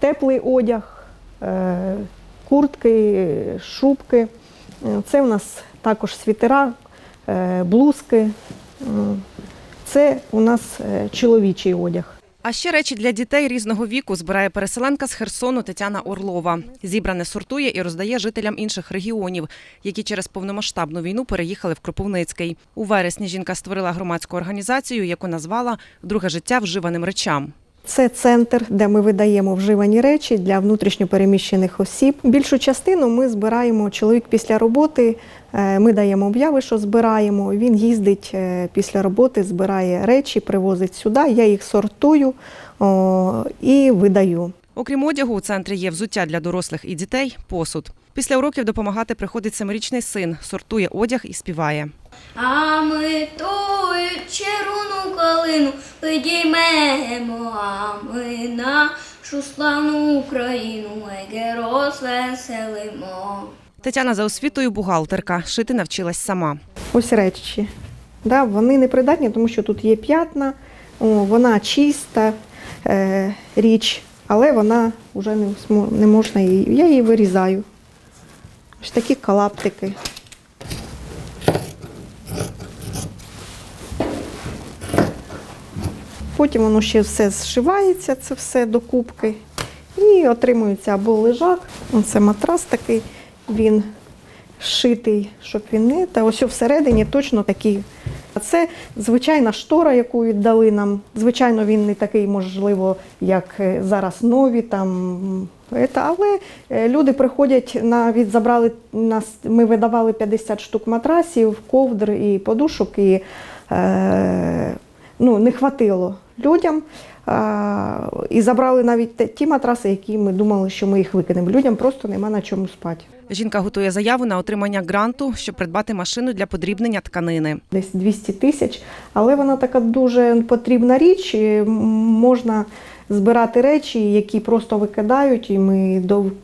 теплий одяг, е, куртки, шубки. Е, Це у нас також світера, е, блузки. Це у нас чоловічий одяг. А ще речі для дітей різного віку збирає переселенка з Херсону Тетяна Орлова. Зібране сортує і роздає жителям інших регіонів, які через повномасштабну війну переїхали в Кропивницький. У вересні жінка створила громадську організацію, яку назвала Друге життя вживаним речам. Це центр, де ми видаємо вживані речі для внутрішньопереміщених осіб. Більшу частину ми збираємо чоловік після роботи. е, Ми даємо обяви, що збираємо. Він їздить е, після роботи, збирає речі, привозить сюди. Я їх сортую і видаю. Окрім одягу, у центрі є взуття для дорослих і дітей, посуд. Після уроків допомагати приходить семирічний син, сортує одяг і співає. А ми тую червону калину підіймемо, а ми нашу славну Україну ге розвеселимо. Тетяна за освітою бухгалтерка, шити навчилась сама. Ось речі. Да, вони непридатні, тому що тут є п'ятна, о, вона чиста е, річ, але вона вже не, не можна її. Я її вирізаю. Ось такі калаптики. Потім воно ще все зшивається, це все до кубки. І отримується або лежак. Оце матрас такий, він шитий, щоб він не. Та ось всередині точно такий. А це звичайна штора, яку віддали нам. Звичайно, він не такий, можливо, як е, зараз нові. Там, але е, люди приходять навіть забрали нас. Ми видавали 50 штук матрасів, ковдр і подушок, і е, ну, не хватило людям. І забрали навіть те- ті матраси, які ми думали, що ми їх викинемо. Людям просто нема на чому спати. Жінка готує заяву на отримання гранту, щоб придбати машину для подрібнення тканини. десь 200 тисяч, але вона така дуже потрібна річ. і Можна збирати речі, які просто викидають, і ми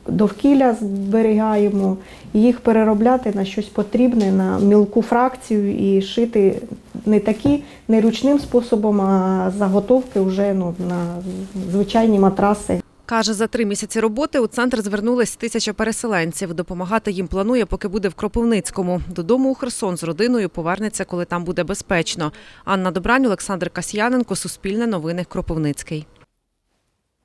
довкілля зберігаємо, і їх переробляти на щось потрібне, на мілку фракцію і шити не такі, не ручним способом, а заготовки вже ну, на звичайні матраси. Каже, за три місяці роботи у центр звернулись тисяча переселенців. Допомагати їм планує, поки буде в Кропивницькому. Додому у Херсон з родиною повернеться, коли там буде безпечно. Анна Добрань, Олександр Касьяненко, Суспільне новини, Кропивницький.